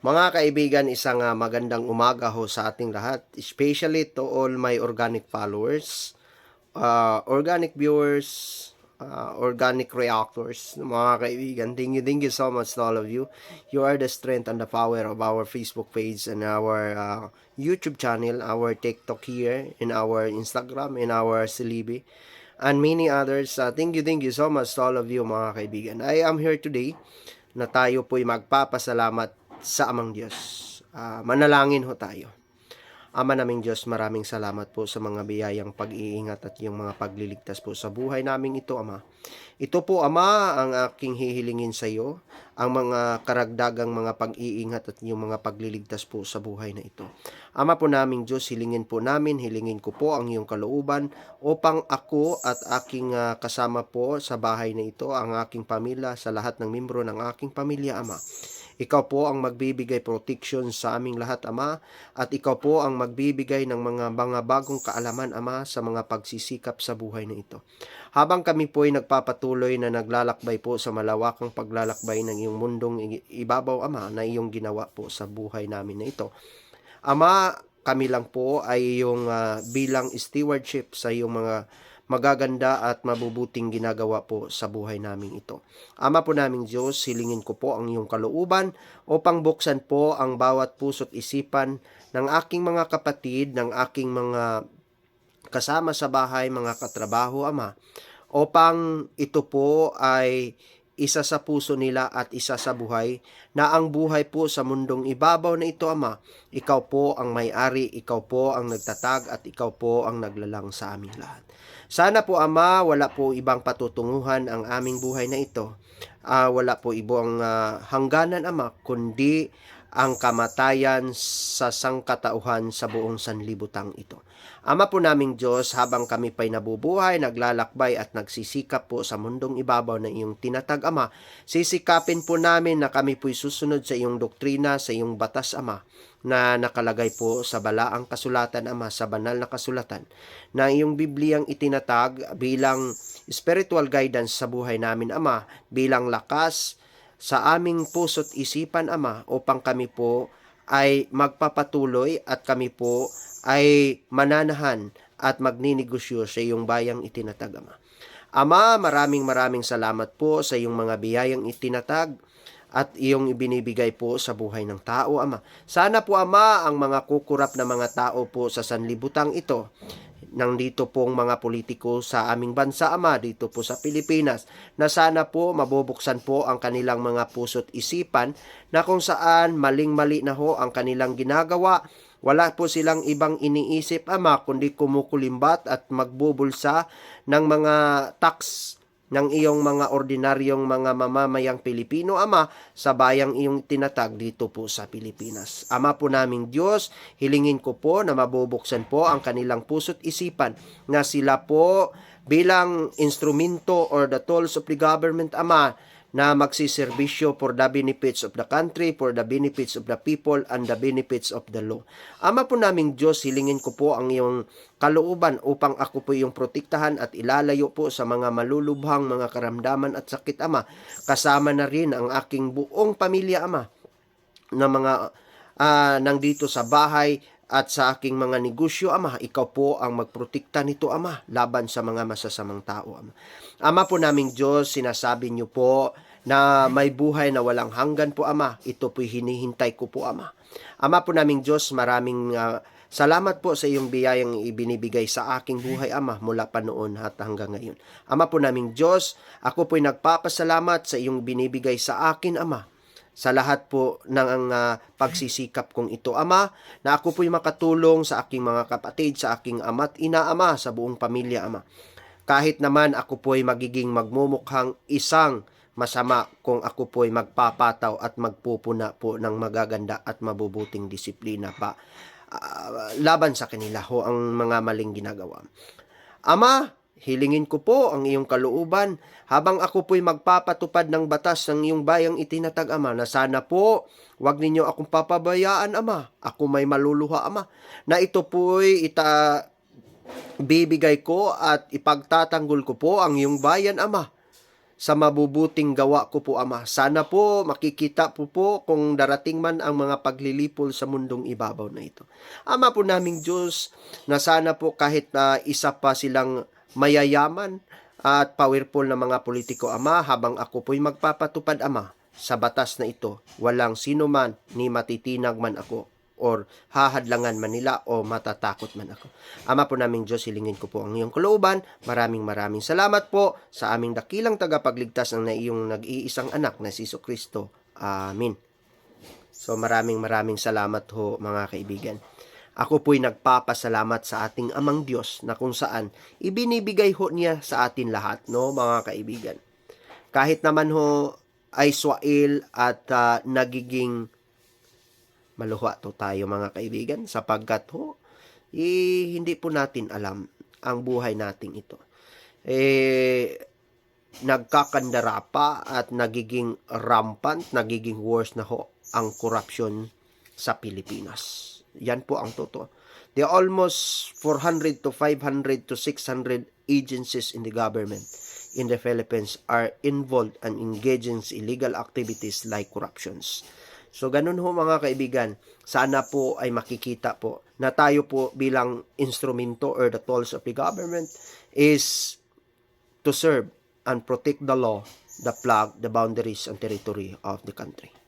Mga kaibigan, isang ah, magandang umaga ho sa ating lahat, especially to all my organic followers, uh, organic viewers, uh, organic reactors, mga kaibigan. Thank you, thank you so much to all of you. You are the strength and the power of our Facebook page and our uh, YouTube channel, our TikTok here, in our Instagram, in our Silibi, and many others. Uh, thank you, thank you so much to all of you, mga kaibigan. I am here today na tayo po'y magpapasalamat sa Amang Diyos. Ah, manalangin ho tayo. Ama naming Diyos, maraming salamat po sa mga biyayang pag-iingat at yung mga pagliligtas po sa buhay naming ito, Ama. Ito po, Ama, ang aking hihilingin sa iyo, ang mga karagdagang mga pag-iingat at yung mga pagliligtas po sa buhay na ito. Ama po naming Diyos, hilingin po namin, hilingin ko po ang iyong kalooban upang ako at aking ah, kasama po sa bahay na ito, ang aking pamilya, sa lahat ng membro ng aking pamilya, Ama. Ikaw po ang magbibigay protection sa aming lahat, Ama, at ikaw po ang magbibigay ng mga mga bagong kaalaman, Ama, sa mga pagsisikap sa buhay na ito. Habang kami po ay nagpapatuloy na naglalakbay po sa malawakang paglalakbay ng iyong mundong ibabaw, Ama, na iyong ginawa po sa buhay namin na ito. Ama, kami lang po ay iyong ah, bilang stewardship sa iyong mga magaganda at mabubuting ginagawa po sa buhay namin ito. Ama po naming Diyos, silingin ko po ang iyong kalooban upang buksan po ang bawat puso't isipan ng aking mga kapatid, ng aking mga kasama sa bahay, mga katrabaho, Ama, upang ito po ay isa sa puso nila at isa sa buhay na ang buhay po sa mundong ibabaw na ito, Ama, ikaw po ang may-ari, ikaw po ang nagtatag at ikaw po ang naglalang sa aming lahat. Sana po, Ama, wala po ibang patutunguhan ang aming buhay na ito. Ah, wala po ibang ah, hangganan, Ama, kundi ang kamatayan sa sangkatauhan sa buong sanlibutang ito. Ama po naming Diyos, habang kami pa'y nabubuhay, naglalakbay at nagsisikap po sa mundong ibabaw na iyong tinatag, Ama, sisikapin po namin na kami po'y susunod sa iyong doktrina, sa iyong batas, Ama, na nakalagay po sa balaang kasulatan, Ama, sa banal na kasulatan, na iyong Bibliyang itinatag bilang spiritual guidance sa buhay namin, Ama, bilang lakas sa aming puso't isipan, Ama, upang kami po ay magpapatuloy at kami po ay mananahan at magninegosyo sa iyong bayang itinatag, Ama. Ama, maraming maraming salamat po sa iyong mga biyayang itinatag at iyong ibinibigay po sa buhay ng tao, Ama. Sana po, Ama, ang mga kukurap na mga tao po sa sanlibutang ito, nang dito pong mga politiko sa aming bansa, Ama, dito po sa Pilipinas, na sana po mabubuksan po ang kanilang mga puso't isipan na kung saan maling-mali na ho ang kanilang ginagawa, wala po silang ibang iniisip, Ama, kundi kumukulimbat at magbubulsa ng mga tax ng iyong mga ordinaryong mga mamamayang Pilipino, Ama, sa bayang iyong tinatag dito po sa Pilipinas. Ama po naming Diyos, hilingin ko po na mabubuksan po ang kanilang puso't isipan na sila po bilang instrumento or the tools of the government, Ama, na magsiservisyo for the benefits of the country, for the benefits of the people, and the benefits of the law. Ama po naming Diyos, hilingin ko po ang iyong kalooban upang ako po yung protektahan at ilalayo po sa mga malulubhang mga karamdaman at sakit, Ama. Kasama na rin ang aking buong pamilya, Ama, na mga ah, nandito sa bahay at sa aking mga negosyo, Ama, ikaw po ang magprotekta nito, Ama, laban sa mga masasamang tao, Ama. Ama po naming Diyos, sinasabi niyo po na may buhay na walang hanggan po, Ama. Ito po'y hinihintay ko po, Ama. Ama po naming Diyos, maraming ah, salamat po sa iyong biyayang ibinibigay sa aking buhay, Ama, mula pa noon at hanggang ngayon. Ama po naming Diyos, ako po'y nagpapasalamat sa iyong binibigay sa akin, Ama sa lahat po ng uh, pagsisikap kong ito, Ama, na ako po'y makatulong sa aking mga kapatid, sa aking ama't ina, Ama, sa buong pamilya, Ama. Kahit naman ako po'y magiging magmumukhang isang masama kung ako po'y magpapataw at magpupuna po ng magaganda at mabubuting disiplina pa ah, laban sa kanila ho ang mga maling ginagawa. Ama, hilingin ko po ang iyong kalooban habang ako po'y magpapatupad ng batas ng iyong bayang itinatag, Ama, na sana po wag ninyo akong papabayaan, Ama. Ako may maluluha, Ama, na ito po'y ita bibigay ko at ipagtatanggol ko po ang iyong bayan, Ama, sa mabubuting gawa ko po, Ama. Sana po makikita po po kung darating man ang mga paglilipol sa mundong ibabaw na ito. Ama po naming Diyos, na sana po kahit na isa pa silang mayayaman at powerful na mga politiko, Ama, habang ako po'y magpapatupad, Ama, sa batas na ito, walang sino man ni matitinag man ako or hahadlangan man nila o matatakot man ako. Ama po naming Diyos, hilingin ko po ang iyong kalooban. Maraming maraming salamat po sa aming dakilang tagapagligtas ng na iyong nag-iisang anak na si Kristo. Amin. So maraming maraming salamat ho mga kaibigan. Ako po'y nagpapasalamat sa ating amang Diyos na kung saan ibinibigay ho niya sa atin lahat, no mga kaibigan. Kahit naman ho ay swail at ah, nagiging maluha to tayo mga kaibigan sapagkat ho, eh, hindi po natin alam ang buhay nating ito. Eh, nagkakandara pa at nagiging rampant, nagiging worse na ho ang corruption sa Pilipinas. Yan po ang totoo. There are almost 400 to 500 to 600 agencies in the government in the Philippines are involved and engaging in illegal activities like corruptions. So ganun ho mga kaibigan, sana po ay makikita po na tayo po bilang instrumento or the tools of the government is to serve and protect the law, the flag, the boundaries and territory of the country.